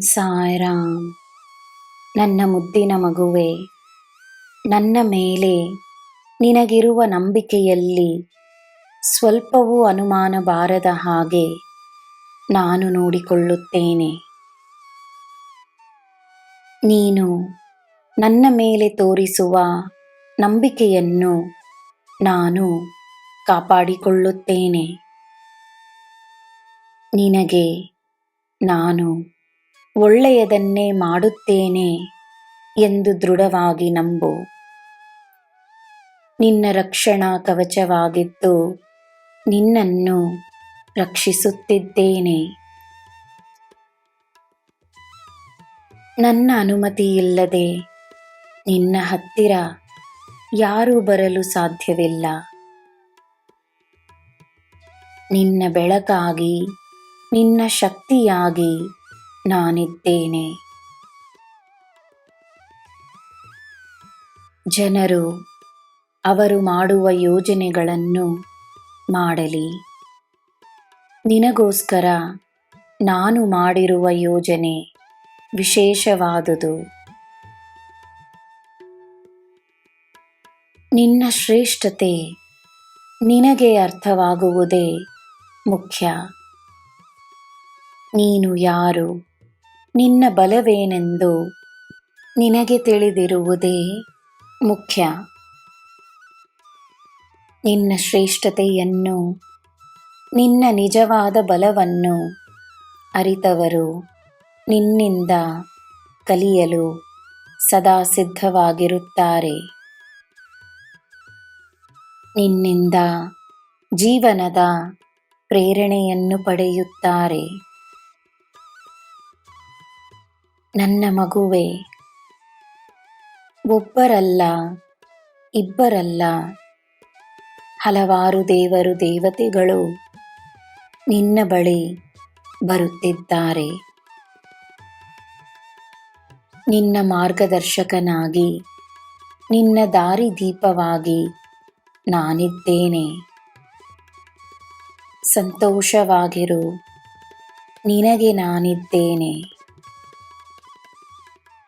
ಸಾಯ್ರಾಮ್. ನನ್ನ ಮುದ್ದಿನ ಮಗುವೆ, ನನ್ನ ಮೇಲೆ ನಿನಗಿರುವ ನಂಬಿಕೆಯಲ್ಲಿ ಸ್ವಲ್ಪವೂ ಅನುಮಾನ ಬಾರದ ಹಾಗೆ ನಾನು ನೋಡಿಕೊಳ್ಳುತ್ತೇನೆ. ನೀನು ನನ್ನ ಮೇಲೆ ತೋರಿಸುವ ನಂಬಿಕೆಯನ್ನು ನಾನು ಕಾಪಾಡಿಕೊಳ್ಳುತ್ತೇನೆ. ನಿನಗೆ ನಾನು ಒಳ್ಳೆಯದನ್ನೇ ಮಾಡುತ್ತೇನೆ ಎಂದು ದೃಢವಾಗಿ ನಂಬು. ನಿನ್ನ ರಕ್ಷಣಾ ಕವಚವಾಗಿದ್ದು ನಿನ್ನನ್ನು ರಕ್ಷಿಸುತ್ತಿದ್ದೇನೆ. ನನ್ನ ಅನುಮತಿಯಿಲ್ಲದೆ ನಿನ್ನ ಹತ್ತಿರ ಯಾರೂ ಬರಲು ಸಾಧ್ಯವಿಲ್ಲ. ನಿನ್ನ ಬೆಳಕಾಗಿ, ನಿನ್ನ ಶಕ್ತಿಯಾಗಿ ನಾನಿದ್ದೇನೆ. ಜನರು, ಅವರು ಮಾಡುವ ಯೋಜನೆಗಳನ್ನು ಮಾಡಲಿ. ನಿನಗೋಸ್ಕರ ನಾನು ಮಾಡಿರುವ ಯೋಜನೆ ವಿಶೇಷವಾದುದು. ನಿನ್ನ ಶ್ರೇಷ್ಠತೆ ನಿನಗೆ ಅರ್ಥವಾಗುವುದೇ ಮುಖ್ಯ. ನೀನು ಯಾರು? ನಿನ್ನ ಬಲವೇನೆಂದು ನಿನಗೆ ತಿಳಿದಿರುವುದೇ ಮುಖ್ಯ. ನಿನ್ನ ಶ್ರೇಷ್ಠತೆಯನ್ನು, ನಿನ್ನ ನಿಜವಾದ ಬಲವನ್ನು ಅರಿತವರು. ನಿನ್ನಿಂದ ಕಲಿಯಲು ಸದಾ ಸಿದ್ಧವಾಗಿರುತ್ತಾರೆ. ನಿನ್ನಿಂದ ಜೀವನದ ಪ್ರೇರಣೆಯನ್ನು ಪಡೆಯುತ್ತಾರೆ. ನನ್ನ ಮಗುವೆ, ಒಬ್ಬರಲ್ಲ, ಇಬ್ಬರಲ್ಲ, ಹಲವಾರು ದೇವರು ದೇವತೆಗಳು ನಿನ್ನ ಬಳಿ ಬರುತ್ತಿದ್ದಾರೆ. ನಿನ್ನ ಮಾರ್ಗದರ್ಶಕನಾಗಿ, ನಿನ್ನ ದಾರಿದೀಪವಾಗಿ ನಾನಿದ್ದೇನೆ. ಸಂತೋಷವಾಗಿರು, ನಿನಗೆ ನಾನಿದ್ದೇನೆ.